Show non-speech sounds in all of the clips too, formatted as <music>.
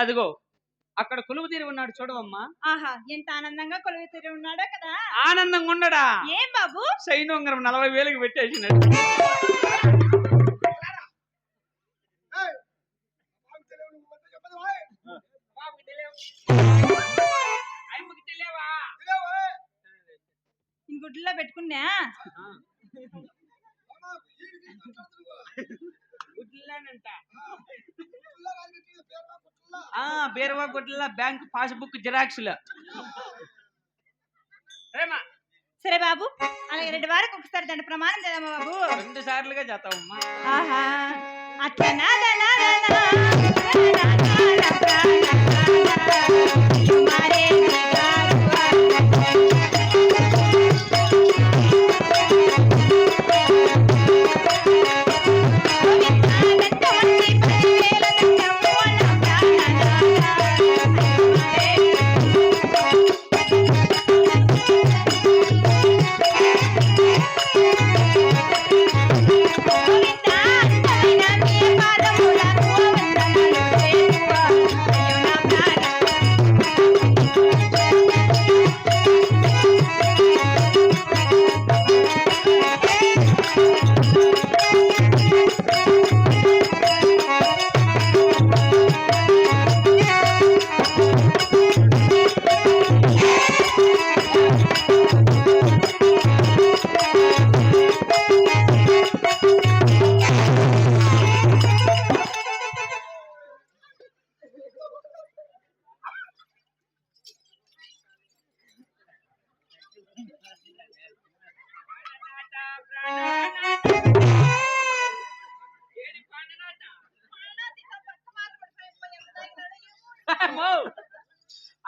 అలా అదిగో అక్కడ కొలువు తీరి ఉన్నాడు చూడవమ్మా. ఆహా ఎంత ఆనందంగా కొలువు తీరి ఉన్నాడో కదా. ఆనందంగా ఉండడా? ఏం బాబు? సైన్యంగరం నలభై వేలకు? ఈ గుడ్లో పెట్టుకున్నా ఆ. గుడ్లనంట. ఆ బీరవా గుడ్ల బ్యాంక్ పాస్బుక్ జిరాక్స్లు రేమా సరే బాబు అలాగే రెండు వారికి ఒకసారి దండ ప్రమాణం చేద్దామా బాబు రెండు సార్లుగా చేస్తావమ్మా ఆహా అట్లా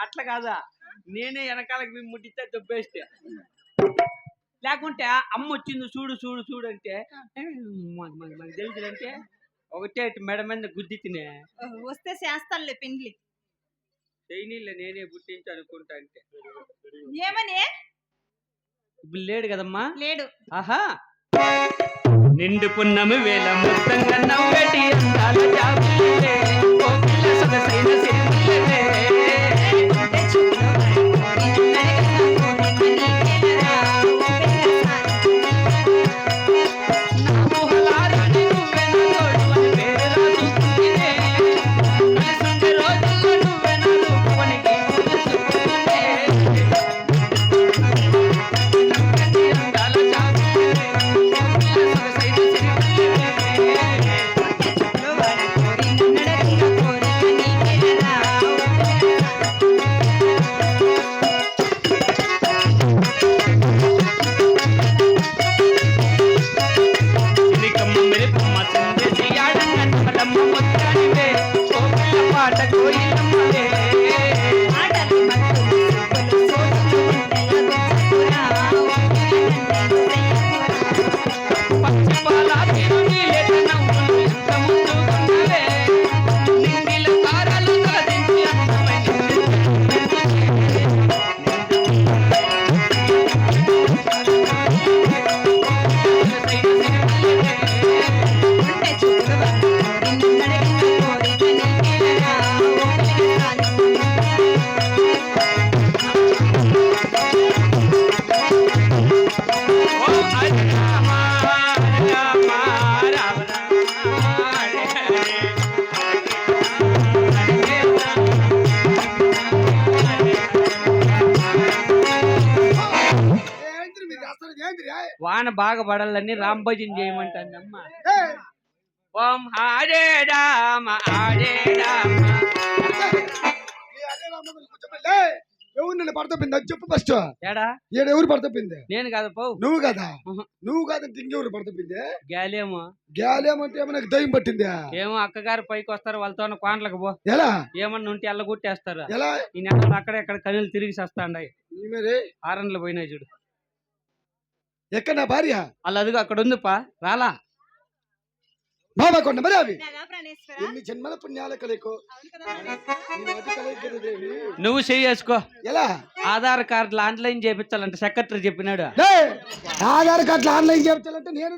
అట్లా కాదా? నేనే వెనకాలకి మీ ముట్టిస్తే దొబ్బేస్తే. లేకుంటే అమ్మ వచ్చింది చూడు చూడు చూడు అంటే "ఏ, మ- మ- మనకు తెలుసు అంటే ఒకటే మెడ మీద గుద్ది తినే. వస్తే చేస్తానులే పెండ్లి. చైనీళ్ళ నేనే పుట్టించి అనుకుంటా అంటే. ఏమని? ఇప్పుడు లేడు కదమ్మా? లేడు. ఆహా! నిండు పున్నమి వేల మొత్తంగా నవ్వేటి అందాల జాబిల్లే, ఓ పిల్ల సొగసైన கோயில் நம்மளே ఏయ్! వాన బాగా పడాలని రాంభజన చేయమంటాను అమ్మ ఏయ్! ఓం హరే రామ హరే రామన్నని కూర్చోబెట్టి, ఏయ్! ఎవరు నిన్ను పడతపింది అది చెప్పు ఫస్ట్ ఏడా? ఈడ ఎవరు పడతపింది నేను కాదు పో నువ్వు కదా. నువ్వు కాదంటే ఇంకెవరు పడతపింది గాలేమో గ్యాలేమంటే ఏమో నాకు దయ్యం పట్టింది? ఏమో అక్కగారు పైకి వస్తారు వాళ్ళతో కోంట్లకు పో. ఎలా? ఏమన్నా ఉంటే ఎల్లగొట్టేస్తారు ఎలా? ఈ నెలలో అక్కడ ఇక్కడ కనులు తిరిగి చేస్తాండాయి ఈమెరే ఆరండ్లు పోయినాయి చూడు. ఎక్కడ నా భార్య? వాళ్ళు అదిగో అక్కడ ఉందిపా. రాలా. బాబా కొండ మరి అవి. నాదా ప్రాణేశ్వర? ఎన్ని జన్మల పుణ్యాల కలయికో. నువ్వు చేసుకో ఎలా? ఆధార్ కార్డులు ఆన్లైన్ చేపించాలంట సెక్రటరీ చెప్పినాడు! ఆధార్ కార్డులు ఆన్లైన్ చేయించాలంటే నేను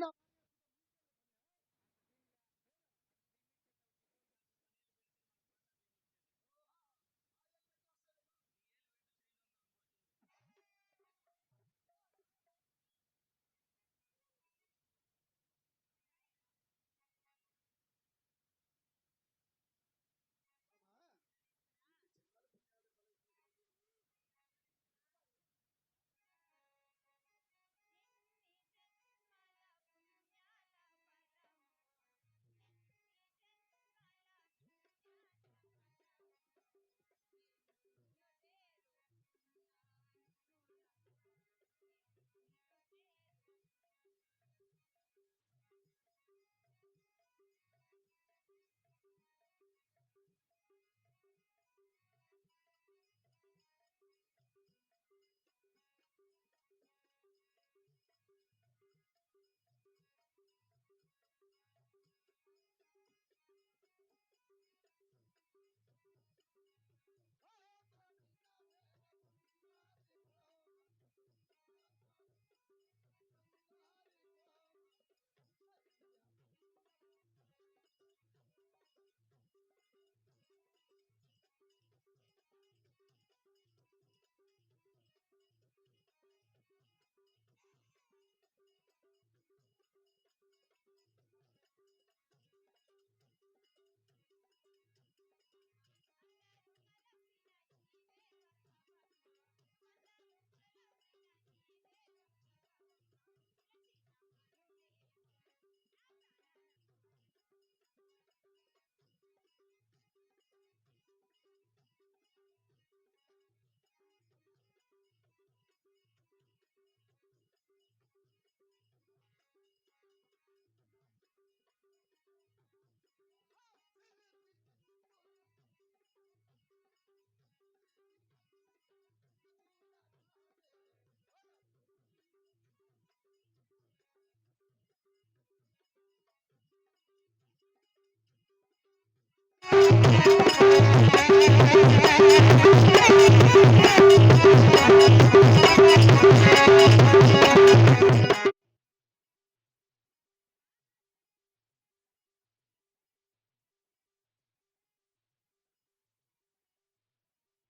నా-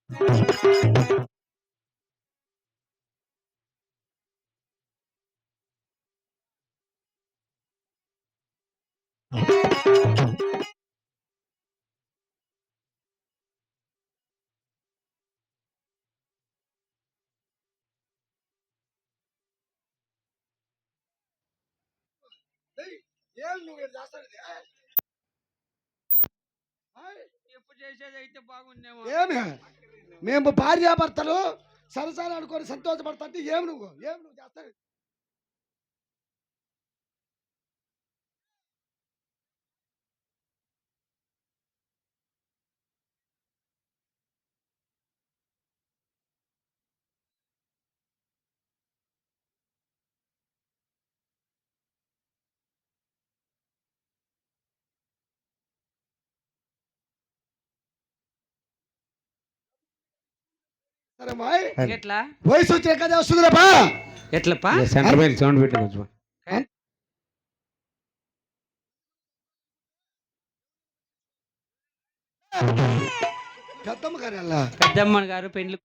<laughs> ఏయ్, ఏం నువ్వు? ఏయ్, ఎప్పుడు చేసేది అయితే బాగుండేమో. ఏమి? మేము భార్యాభర్తలు సరసాలు అనుకొని సంతోషపడతా ఏం నువ్వు? ఏం నువ్వు చేస్తావు ఎట్లా? వయసు వచ్చిన కదా వస్తుందిరేపా? ఎట్లప్పా? సెంటర్ మైల్ సౌండ్ పెట్టి కొంచెం. పెద్దమ్మ గారి అలా. పెద్దమ్మ గారు పెండ్లి